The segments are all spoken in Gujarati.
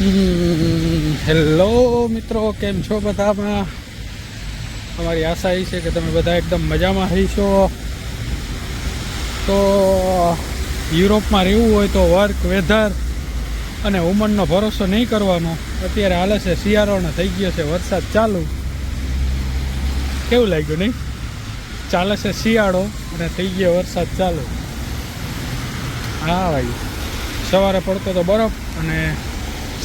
હેલો મિત્રો, કેમ છો બધામાં? અમારી આશા એ છે કે તમે બધા એકદમ મજામાં રહીશો. તો યુરોપમાં રહેવું હોય તો વર્ક વેધર અને ઉમરનો ભરોસો નહીં કરવાનો. અત્યારે હાલે છે શિયાળો અને થઈ ગયો છે, વરસાદ ચાલુ. કેવું લાગ્યું નહીં? ચાલે છે શિયાળો અને થઈ ગયો વરસાદ ચાલુ. હા ભાઈ, સવારે પડતો તો બરફ અને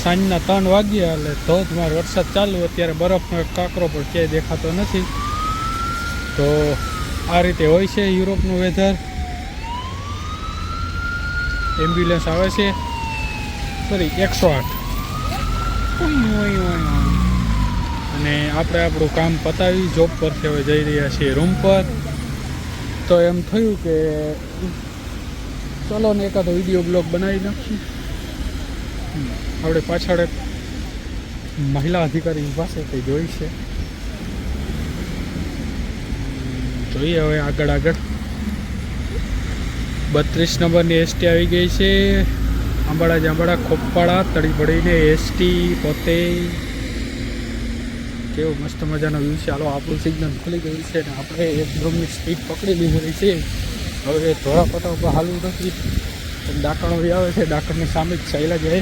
સાંજના ત્રણ વાગ્યા એટલે ધોધમાર વરસાદ ચાલુ. અત્યારે બરફનો એક કાંકરો પણ ક્યાંય દેખાતો નથી. તો આ રીતે હોય છે યુરોપનું વેધર એમ્બ્યુલન્સ આવે છે. સોરી એકસો આઠ. અને આપણે આપણું કામ પતાવી જોબ પરથી હવે જઈ રહ્યા છીએ રૂમ પર. તો એમ થયું કે ચલો ને એકાદો વીડિયો બ્લોગ બનાવી નાખીએ. આપણે પાછળ એક મહિલા અધિકારી પાસે કંઈ જોઈ છે. જોઈએ હવે આગળ આગળ. બત્રીસ નંબરની એસટી આવી ગઈ છે. આંબાડા જાંબાડા ખોપાળા તળી પડીને એસટી પોતે કેવો મસ્ત મજાનો વ્યૂ છે. હાલો, આપણું સિગ્નલ ખુલી ગયું છે ને આપણે એકદમની સ્પીડ પકડી લીધેલી છે. હવે ધોળા પટા ઉપર હાલવું નથી. ડાકણ બી આવે છે ડાકણની સામે જ ચાલ્યા જાય.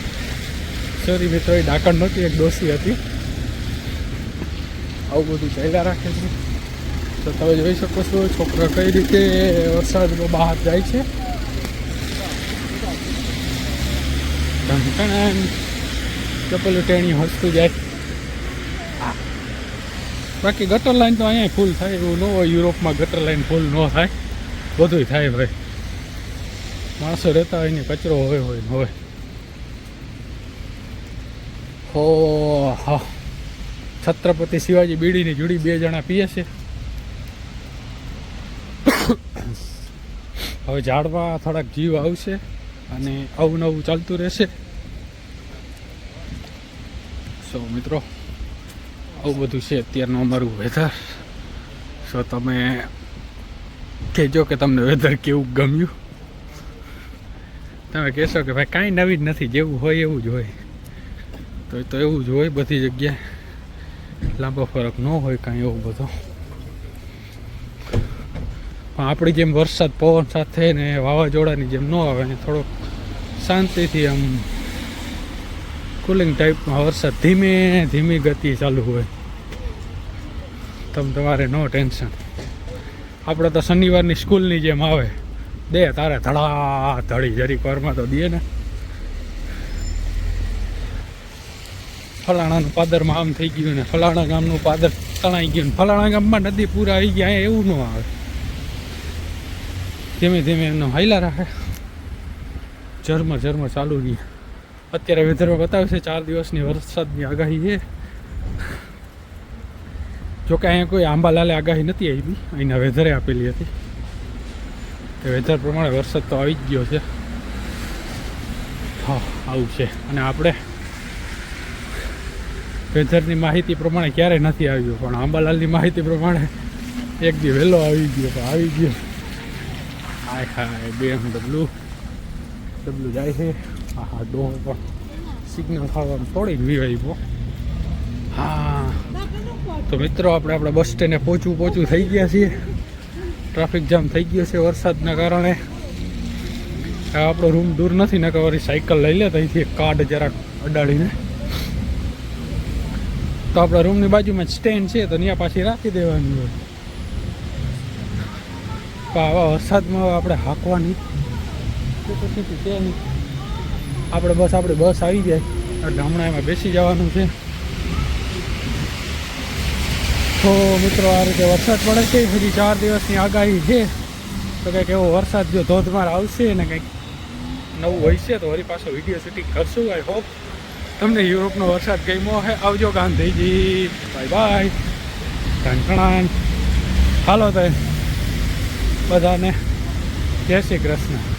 સોરી મિત્રો, એ ડાકણ નહોતી, એક ડોસી હતી. આવું બધું ચાલ્યા રાખે છે. તો તમે જોઈ શકો છો, છોકરા કઈ રીતે વરસાદમાં બહાર જાય છે. ચપ્પલ ટેણી. હસતું જાય. બાકી ગટર લાઈન તો અહીંયા ફૂલ થાય, એવું ન હોય, યુરોપમાં ગટર લાઈન ફૂલ ન થાય. બધુંય થાય ભાઈ માણસો રહેતા હોય ને કચરો હોય હોય હોય. હો, હા. છત્રપતિ શિવાજી બીડીની જુડી બે જણા પીએ છે. હવે ઝાડમાં થોડાક જીવ આવશે અને અવનવું ચાલતું રહેશે. સો મિત્રો, આવું બધું છે અત્યારનું અમારું વેધર સો તમે કહેજો કે તમને વેધર કેવું ગમ્યું? તમે કહેશો કે ભાઈ કાંઈ નવી જ નથી, જેવું હોય એવું જ હોય. તો તો એવું જ હોય બધી જગ્યાએ. લાંબો ફરક ન હોય કાંઈ એવું બધો. પણ આપણી જેમ વરસાદ, પવન સાથે ને વાવાઝોડાની જેમ ન આવે ને થોડોક શાંતિથી આમ કુલિંગ ટાઈપમાં વરસાદ ધીમે, ધીમી ગતિ ચાલુ હોય. તમ તમારે નો ટેન્શન. આપણે તો શનિવારની સ્કૂલની જેમ આવે. દે તારે ધડા ધડી જરી વારમાં તો દે ને. ફલાણાનું પાદરમાં આમ થઈ ગયું ને, ફલાણા ગામનું પાદર તણાઈ ગયું ને, ફલાણા ગામમાં નદી પૂરા આવી ગયા એવું ન આવે. ધીમે ધીમે એમનો હાઈલા રાખે. ઝરમર ઝરમર ચાલુ રહી. અત્યારે વેધરમાં બતાવે છે ચાર દિવસની વરસાદની આગાહી છે. જોકે અહીંયા કોઈ આંબાલાલે આગાહી નથી આવી અહીંના વેધરે આપેલી હતી. વેધર પ્રમાણે વરસાદ તો આવી જ ગયો છે. હા, આવું છે. અને આપણે વેધરની માહિતી પ્રમાણે ક્યારે નથી આવ્યું, પણ આંબાલાલની માહિતી પ્રમાણે એક દી વહેલો આવી ગયો, તો આવી ગયો. હાય હાય બે ડબલું ડબલું જાય છે. હા હા, ડો પણ સિગ્નલ ખાવાનું થોડીક વીવાઈ હા. તો મિત્રો, આપણે આપણા બસ સ્ટેન્ડે પહોંચવું પહોંચવું થઈ ગયા છીએ. ટ્રાફિક જામ થઈ ગયો છે વરસાદના કારણે. આ આપણો રૂમ દૂર નથી ને વળી સાયકલ લઈ લે અહીંથી કાર્ડ જરાક અડાડીને. તો આપણા રૂમની બાજુમાં સ્ટેન્ડ છે, તો ત્યાં પાછી રાખી દેવાની હોય. પણ આવા વરસાદમાં આપણે હાંકવાની છે નહીં. આપણે બસ, આપણી બસ આવી જાય. ગામડા એમાં બેસી જવાનું છે. તો મિત્રો આ રીતે વરસાદ પડે છે. હજી ચાર દિવસની આગાહી છે. તો કંઈક એવો વરસાદ જો ધોધમાર આવશે ને કંઈક નવું હોય તો વળી પાછો વીડિયો શૂટિંગ કરશું. આઈ હોપ તમને યુરોપનો વરસાદ ગમ્યો હે આવજો ગાંધીજી. બાય બાય ઢંકણાન હાલો તો બધાને. જય શ્રી કૃષ્ણ.